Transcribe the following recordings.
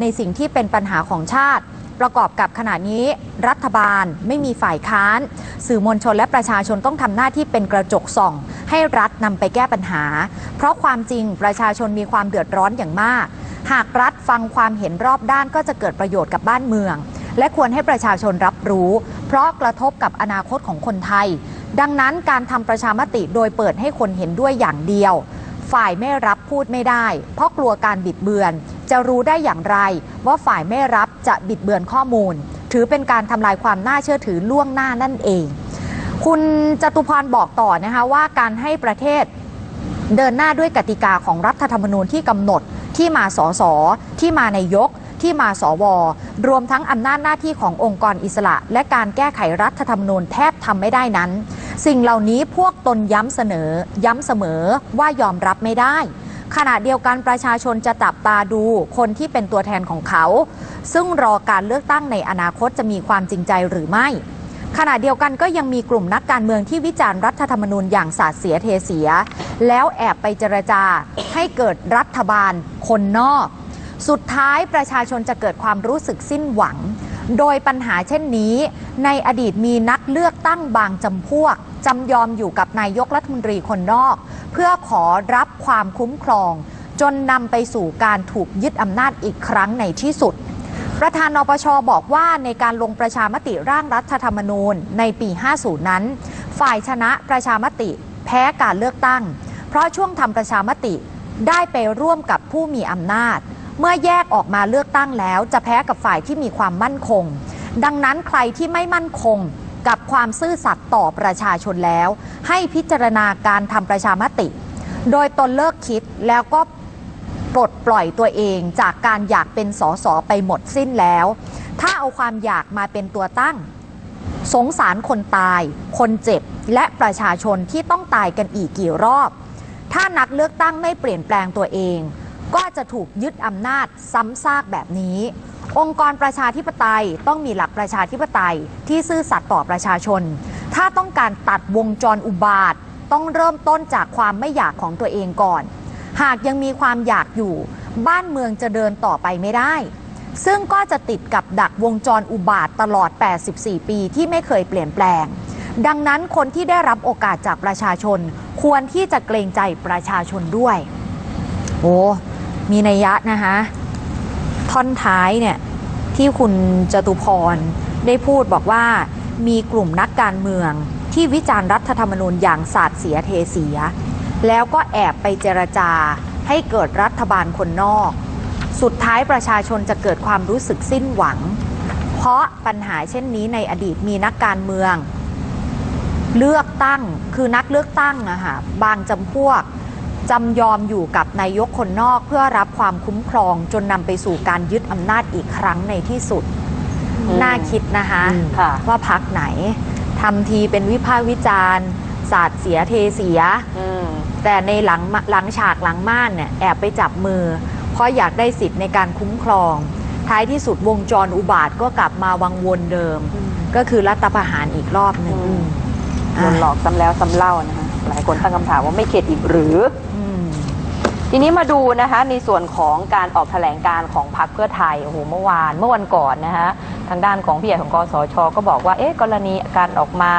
ในสิ่งที่เป็นปัญหาของชาติ ประกอบกับขณะนี้รัฐบาลไม่มีฝ่ายค้าน สื่อมวลชนและประชาชนต้องทำหน้าที่เป็นกระจกส่อง ให้รัฐนำไปแก้ปัญหา เพราะความจริงประชาชนมีความเดือดร้อนอย่างมาก หากรัฐฟังความเห็นรอบด้านก็จะเกิดประโยชน์กับบ้านเมือง และควรให้ประชาชนรับรู้ เพราะกระทบกับอนาคตของคนไทย ดังนั้นการทำประชามติโดยเปิดให้คนเห็นด้วยอย่างเดียวฝ่ายไม่รับพูดไม่ได้ เพราะกลัวการบิดเบือน จะรู้ได้อย่างไร ว่าฝ่ายไม่รับจะบิดเบือนข้อมูล ถือเป็นการทำลายความน่าเชื่อถือล่วงหน้านั่นเอง คุณจตุพรบอกต่อนะคะว่าการให้ประเทศเดินหน้าด้วยกติกาของรัฐธรรมนูญที่กำหนดที่มาสสที่มานายก ที่มาสว รวมทั้งอำนาจหน้าที่ขององค์กรอิสระ และการแก้ไขรัฐธรรมนูญแทบทำไม่ได้นั้น สิ่งเหล่านี้พวกตนย้ำเสนอ ย้ำเสมอว่ายอมรับไม่ได้ ขณะเดียวกันประชาชนจะจับตาดูคนที่เป็นตัวแทนของเขา ซึ่งรอการเลือกตั้งในอนาคตจะมีความจริงใจหรือไม่ ขณะเดียวกันก็ยังมีกลุ่มนักการเมืองที่วิจารณ์รัฐธรรมนูญอย่างสาดเสียเทเสีย แล้วแอบไปเจรจาให้เกิดรัฐบาลคนนอก สุดท้ายประชาชนจะเกิดความรู้สึกสิ้นหวัง โดยปัญหาเช่นนี้ ในอดีตมีนักเลือกตั้งบางจำพวกจำยอมอยู่กับนายกรัฐมนตรีคนนอก เพื่อขอรับความคุ้มครอง จนนำไปสู่การถูกยึดอำนาจอีกครั้งในที่สุด ประธานนปชบอกว่าในการลงประชามติร่างรัฐธรรมนูญในปี 50 นั้น ฝ่ายชนะประชามติแพ้การเลือกตั้ง เพราะช่วงทำประชามติได้ไปร่วมกับผู้มีอำนาจ เมื่อแยกออกมาเลือกตั้งแล้วจะแพ้กับฝ่ายที่มีความมั่นคง ดังนั้นใครที่ไม่มั่นคง กับความซื่อสัตย์ต่อประชาชนแล้ว ให้พิจารณาการทำประชามติ โดยตนเลิกคิดแล้วก็ปลดปล่อยตัวเองจากการอยากเป็นสสไปหมดสิ้นแล้ว ถ้าเอาความอยากมาเป็นตัวตั้ง สงสารคนตาย คนเจ็บ และประชาชนที่ต้องตายกันอีกกี่รอบ ถ้านักเลือกตั้งไม่เปลี่ยนแปลงตัวเอง ก็จะถูกยึดอำนาจซ้ำซากแบบนี้ องค์กรประชาธิปไตยต้องมีหลักประชาธิปไตยที่ซื่อสัตย์ต่อประชาชน ถ้าต้องการตัดวงจรอุบาท ต้องเริ่มต้นจากความไม่อยากของตัวเองก่อน หากยังมีความอยากอยู่ บ้านเมืองจะเดินต่อไปไม่ได้ ซึ่งก็จะติดกับดักวงจรอุบาทตลอด 84 ปีที่ไม่เคยเปลี่ยนแปลง ดังนั้นคนที่ได้รับโอกาสจากประชาชน ควรที่จะเกรงใจประชาชนด้วย โอ้มีนัยยะนะคะ ท่อนท้ายเนี่ยที่คุณจตุพรได้พูดบอกว่ามีกลุ่มนักการเมืองที่วิจารณ์รัฐธรรมนูญอย่างสาดเสียเทเสีย แล้วก็แอบไปเจรจาให้เกิดรัฐบาลคนนอก สุดท้ายประชาชนจะเกิดความรู้สึกสิ้นหวัง เพราะปัญหาเช่นนี้ในอดีตมีนักการเมือง เลือกตั้งคือนักเลือกตั้งอะคะบางจำพวก จำยอมอยู่กับนายกคนนอกเพื่อรับความคุ้มครองจนนำไปสู่การยึดอำนาจอีกครั้งในที่สุดอืมน่าคิดนะคะค่ะว่าพักไหนทำทีเป็นวิพากษ์วิจารณ์ศาสตร์เสียเทเสีย อืม แต่ในหลังหลังฉากหลังม่านเนี่ยแอบไปจับมือ เพราะอยากได้สิทธิ์ในการคุ้มครอง ท้ายที่สุดวงจรอุบาทก็กลับมาวังวนเดิม ก็คือรัฐประหารอีกรอบหนึ่งอืม โดอะนหลอกซ้ำแล้วซ้ำเล่านะคะ หลายคนตั้งคำถามว่าไม่เข็ดอีกหรือ ทีนี้มาดูนะคะในส่วนของการออกแถลงการของพรรคเพื่อไทยโอ้โหเมื่อวานเมื่อวันก่อนนะคะทางด้านของพี่ใหญ่ของกสช ก็บอกว่าเอ๊ะกรณีการออกมา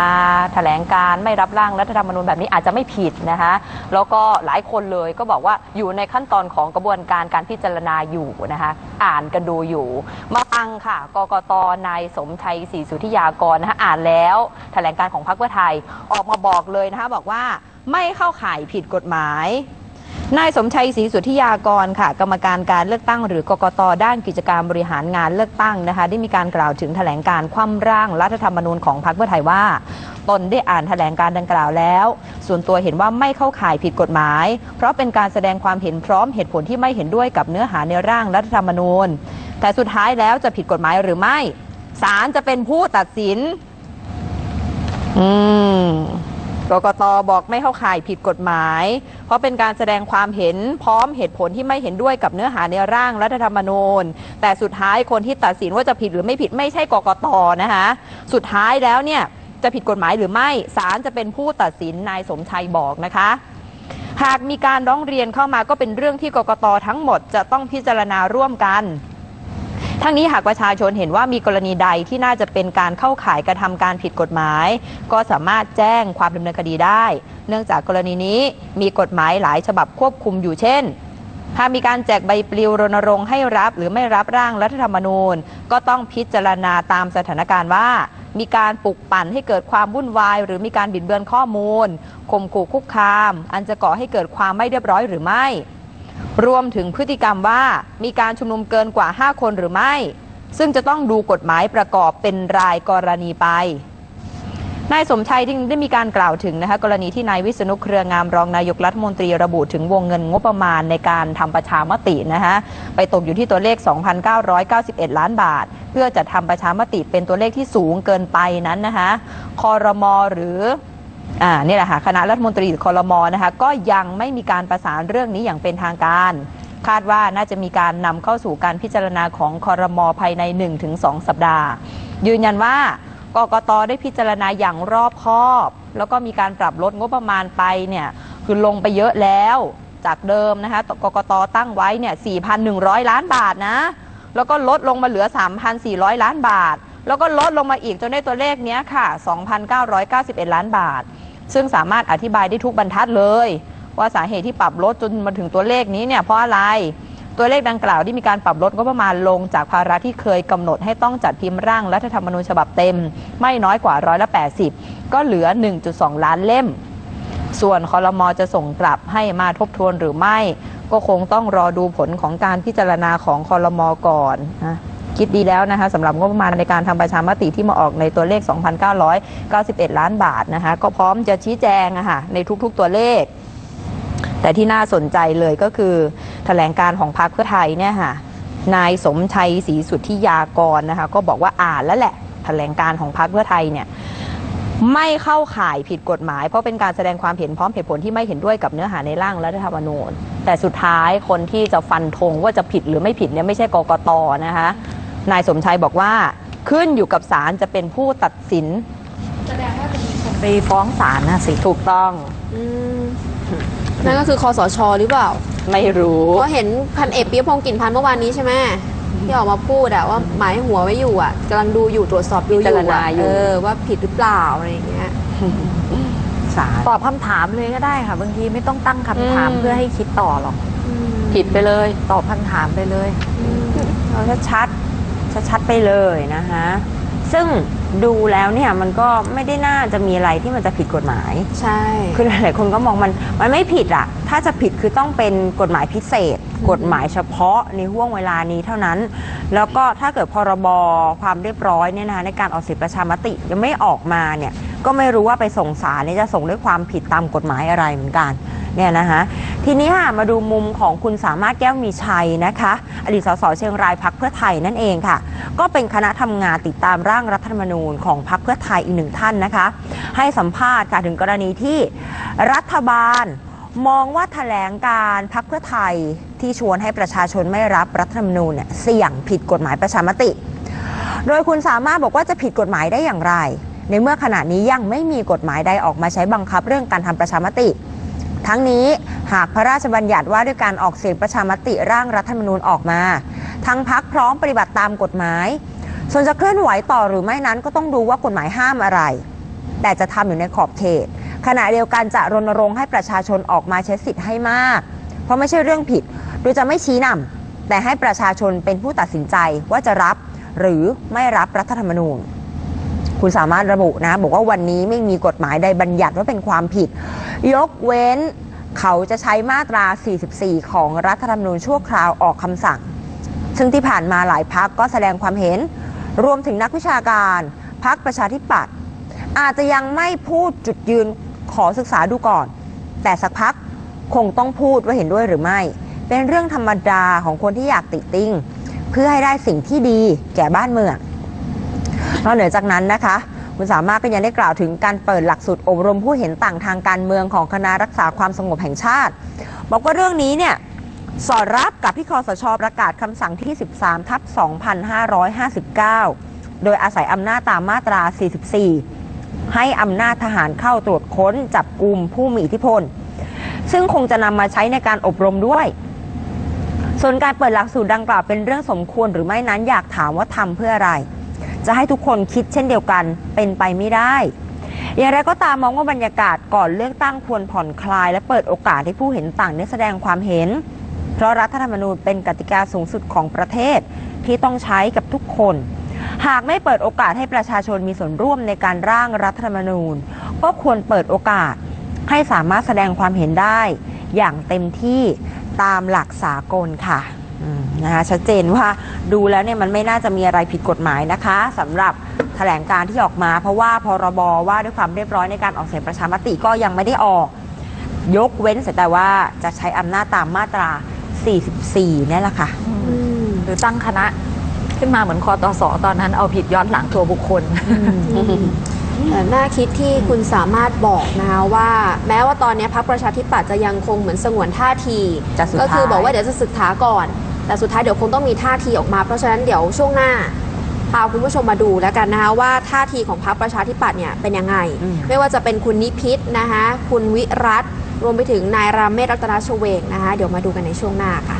แถลงการไม่รับร่างรัฐธรรมนูญแบบนี้อาจจะไม่ผิดนะคะแล้วก็หลายคนเลยก็บอกว่าอยู่ในขั้นตอนของกระบวนการการพิจารณาอยู่นะคะอ่านกันดูอยู่ มาฟังค่ะกกตนายสมชัยศรีสุธิยากรนะคะอ่านแล้วแถลงการของพรรคเพื่อไทยออกมาบอกเลยนะคะบอกว่าไม่เข้าข่ายผิดกฎหมาย นายสมชัยศรีสุทธิยากรค่ะ กรรมการการเลือกตั้งหรือกกตด้านกิจการบริหารงานเลือกตั้งนะคะ ได้มีการกล่าวถึงแถลงการคว่ำร่างรัฐธรรมนูญของพรรคเพื่อไทยว่า ตนได้อ่านแถลงการดังกล่าวแล้ว ส่วนตัวเห็นว่าไม่เข้าข่ายผิดกฎหมาย เพราะเป็นการแสดงความเห็นพร้อมเหตุผลที่ไม่เห็นด้วยกับเนื้อหาในร่างรัฐธรรมนูญ แต่สุดท้ายแล้วจะผิดกฎหมายหรือไม่ศาลจะเป็นผู้ตัดสิน อืม กกตบอกไม่เข้าข่ายผิดกฎหมาย เพราะเป็นการแสดงความเห็นพร้อมเหตุผลที่ไม่เห็นด้วยกับเนื้อหาในร่างรัฐธรรมนูญ แต่สุดท้ายคนที่ตัดสินว่าจะผิดหรือไม่ผิดไม่ใช่กกตนะคะสุดท้ายแล้วเนี่ยจะผิดกฎหมายหรือไม่ศาลจะเป็นผู้ตัดสินนายสมชัยบอกนะคะหากมีการร้องเรียนเข้ามาก็เป็นเรื่องที่กกตทั้งหมดจะต้องพิจารณาร่วมกัน ทั้งนี้หากประชาชนเห็นว่ามีกรณีใดที่น่าจะเป็นการเข้าข่ายกระทำการผิดกฎหมาย ก็สามารถแจ้งความดำเนินคดีได้ เนื่องจากกรณีนี้มีกฎหมายหลายฉบับควบคุมอยู่เช่นหากมีการแจกใบปลิวรณรงค์ให้รับหรือไม่รับร่างรัฐธรรมนูญ ก็ต้องพิจารณาตามสถานการณ์ว่า มีการปลุกปั่นให้เกิดความวุ่นวาย หรือมีการบิดเบือนข้อมูลข่มขู่คุกคาม อันจะก่อให้เกิดความไม่เรียบร้อยหรือไม่ รวมถึงพฤติกรรมว่ามีการชุมนุมเกินกว่า 5 คนหรือไม่ ซึ่งจะต้องดูกฎหมายประกอบเป็นรายกรณีไปนายสมชัยได้มีการกล่าวถึงนะคะกรณีที่นายวิษณุเครืองามรองนายกรัฐมนตรีระบุถึงวงเงินงบประมาณในการทำประชามตินะคะไปตกอยู่ที่ตัวเลข 2,991 ล้านบาท เพื่อจะทำประชามติเป็นตัวเลขที่สูงเกินไปนั้นนะคะคอรมอหรือ อ่านี่แหละค่ะคณะรัฐมนตรีคอรมอนะคะ ก็ยังไม่มีการประสานเรื่องนี้อย่างเป็นทางการ คาดว่าน่าจะมีการนำเข้าสู่การพิจารณาของคอรมอภายใน 1-2 สัปดาห์ ยืนยันว่ากกตได้พิจารณาอย่างรอบคอบ แล้วก็มีการปรับลดงบประมาณไปเนี่ยคือลงไปเยอะแล้วจากเดิมนะคะกกตตั้งไว้เนี่ย4,100 ล้านบาทนะ แล้วก็ลดลงมาเหลือ 3,400 ล้านบาท แล้วก็ลดลงมาอีกจนได้ตัวเลขเนี้ยค่ะ 2,991 ล้านบาท ซึ่งสามารถอธิบายได้ทุกบรรทัดเลย ว่าสาเหตุที่ปรับลดจนมาถึงตัวเลขนี้เนี่ยเพราะอะไร ตัวเลขดังกล่าวที่มีการปรับลดงบประมาณลงจากภาระที่เคยกำหนดให้ต้องจัดพิมพ์ร่างรัฐธรรมนูญฉบับเต็ม ไม่น้อยกว่าร้อยละ80 ก็เหลือ 1.2 ล้านเล่ม ส่วนคอรมอจะส่งกลับให้มาทบทวนหรือไม่ ก็คงต้องรอดูผลของการพิจารณาของคอรมอก่อนนะ คิดดีแล้วนะคะสำหรับงบประมาณในการทำประชามติที่มาออกในตัวเลข 2,991 ล้านบาทนะคะก็พร้อมจะชี้แจงอะค่ะในทุกๆตัวเลข แต่ที่น่าสนใจเลยก็คือแถลงการของพรรคเพื่อไทยเนี่ยค่ะนายสมชัยศรีสุทธิยากรนะคะก็บอกว่าอ่านแล้วแหละแถลงการของพรรคเพื่อไทยเนี่ยไม่เข้าข่ายผิดกฎหมาย เพราะเป็นการแสดงความเห็นพร้อมเหตุผลที่ไม่เห็นด้วยกับเนื้อหาในร่างรัฐธรรมนูญ แต่สุดท้ายคนที่จะฟันธงว่าจะผิดหรือไม่ผิดเนี่ยไม่ใช่กกตนะคะ นายสมชัยบอกว่าขึ้นอยู่กับศาลจะเป็นผู้ตัดสินไปฟ้องศาลนะสิถูกต้อง อืมนั่นก็คือคอสชหรือเปล่า ไม่รู้ เพราะเห็นพันเอกปิยพงศ์กลิ่นพันธ์เมื่อวานนี้ใช่ไหมที่ออกมาพูดอะว่าหมายหัวไว้อยู่อะกำลังดูอยู่ตรวจสอบดูอพิจารยู่ณาอะอยู่ เออว่าผิดหรือเปล่าอะไรอย่างเงี้ย ศาลตอบคำถามเลยก็ได้ค่ะ บางทีไม่ต้องตั้งคำถามอืม เพื่อให้คิดต่อหรอก ผิดไปเลย ตอบคำถามไปเลย เอาชัดชัด ชัดๆไปเลยนะคะซึ่งดูแล้วเนี่ยมันก็ไม่ได้น่าจะมีอะไรที่มันจะผิดกฎหมาย ใช่ คือหลายๆคนก็มองมันมันไม่ผิดอะถ้าจะผิดคือต้องเป็นกฎหมายพิเศษ กฎหมายเฉพาะในห่วงเวลานี้เท่านั้น แล้วก็ถ้าเกิดพรบความเรียบร้อยเนี่ยนะคะในการออกเสียงประชามติยังไม่ออกมาเนี่ยก็ไม่รู้ว่าไปส่งสารเนี่ยจะส่งด้วยความผิดตามกฎหมายอะไรเหมือนกันเนี่ยนะคะ ทีนี้ค่ะมาดูมุมของคุณสามารถแก้วมีชัยนะคะ อดีตสสเชียงรายพักเพื่อไทยนั่นเองค่ะ ก็เป็นคณะทำงานติดตามร่างรัฐธรรมนูญของพรรคเพื่อไทยอีกหนึ่งท่านนะคะ ให้สัมภาษณ์ค่ะถึงกรณีที่รัฐบาลมองว่าแถลงการพรรคเพื่อไทยที่ชวนให้ประชาชนไม่รับรัฐธรรมนูญเนี่ยเสี่ยงผิดกฎหมายประชามติ โดยคุณสามารถบอกว่าจะผิดกฎหมายได้อย่างไร ในเมื่อขณะนี้ยังไม่มีกฎหมายใดออกมาใช้บังคับเรื่องการทำประชามติ ทั้งนี้หากพระราชบัญญัติว่าด้วยการออกเสียงประชามติร่างรัฐธรรมนูญออกมา ทั้งพักพร้อมปฏิบัติตามกฎหมาย ส่วนจะเคลื่อนไหวต่อหรือไม่นั้นก็ต้องดูว่ากฎหมายห้ามอะไร แต่จะทำอยู่ในขอบเขต ขณะเดียวกันจะรณรงค์ให้ประชาชนออกมาใช้สิทธิ์ให้มาก เพราะไม่ใช่เรื่องผิด โดยจะไม่ชี้นำแต่ให้ประชาชนเป็นผู้ตัดสินใจว่าจะรับ หรือไม่รับรัฐธรรมนูญ คุณสามารถระบุนะ บอกว่าวันนี้ไม่มีกฎหมายใดบัญญัติว่าเป็นความผิด ยกเว้นเขาจะใช้มาตรา 44 ของรัฐธรรมนูญชั่วคราวออกคำสั่ง ซึ่งที่ผ่านมาหลายพักก็แสดงความเห็น รวมถึงนักวิชาการพักประชาธิปัตย์อาจจะยังไม่พูดจุดยืนขอศึกษาดูก่อน แต่สักพักคงต้องพูดว่าเห็นด้วยหรือไม่ เป็นเรื่องธรรมดาของคนที่อยากติติงเพื่อให้ได้สิ่งที่ดีแก่บ้านเมือง นอกเหนือจากนั้นนะคะคุณสามารถก็ยังได้กล่าวถึงการเปิดหลักสูตรอบรมผู้เห็นต่างทางการเมืองของคณะรักษาความสงบแห่งชาติ บอกว่าเรื่องนี้เนี่ยสอดรับกับที่คอสชประกาศคำสั่งที่ 13 ทับ 2559 โดยอาศัยอำนาจตามมาตรา 44 ให้อำนาจทหารเข้าตรวจค้นจับกลุ่มผู้มีอิทธิพล ซึ่งคงจะนำมาใช้ในการอบรมด้วย ส่วนการเปิดหลักสูตรดังกล่าวเป็นเรื่องสมควรหรือไม่นั้นอยากถามว่าทำเพื่ออะไร จะให้ทุกคนคิดเช่นเดียวกันเป็นไปไม่ได้ อย่างไรก็ตามมองว่าบรรยากาศก่อนเลือกตั้งควรผ่อนคลาย และเปิดโอกาสให้ผู้เห็นต่างได้แสดงความเห็น เพราะรัฐธรรมนูญเป็นกติกาสูงสุดของประเทศที่ต้องใช้กับทุกคน หากไม่เปิดโอกาสให้ประชาชนมีส่วนร่วมในการร่างรัฐธรรมนูญ ก็ควรเปิดโอกาสให้สามารถแสดงความเห็นได้ อย่างเต็มที่ตามหลักสากลค่ะ นะคะชัดเจนว่าดูแล้วเนี่ยมันไม่น่าจะมีอะไรผิดกฎหมายนะคะสำหรับแถลงการที่ออกมา เพราะว่าพรบว่าด้วยความเรียบร้อยในการออกเสียงประชามติก็ยังไม่ได้ออก ยกเว้นแต่ว่าจะใช้อำนาจตามมาตรา 44นี่แหละค่ะอืมหรือตั้งคณะขึ้นมาเหมือนคอตสตอนนั้นเอาผิดย้อนหลังตัวบุคคลแต่น่าคิดที่คุณสามารถบอกนะคะว่า แม้ว่าตอนนี้พรรคประชาธิปัตย์จะยังคงเหมือนสงวนท่าทีจะสุดก็คือท้ายบอกว่าเดี๋ยวจะศึกษาก่อน แต่สุดท้ายเดี๋ยวคงต้องมีท่าทีออกมา เพราะฉะนั้นเดี๋ยวช่วงหน้าพาคุณผู้ชมมาดูแล้วกันนะคะว่าท่าทีของพรรคประชาธิปัตย์เนี่ยเป็นยังไงอืมไม่ว่าจะเป็นคุณนิพิษนะคะคุณวิรัตรวมไปถึงนายรามเมศรัตนชเวงนะคะเดี๋ยวมาดูกันในช่วงหน้าค่ะ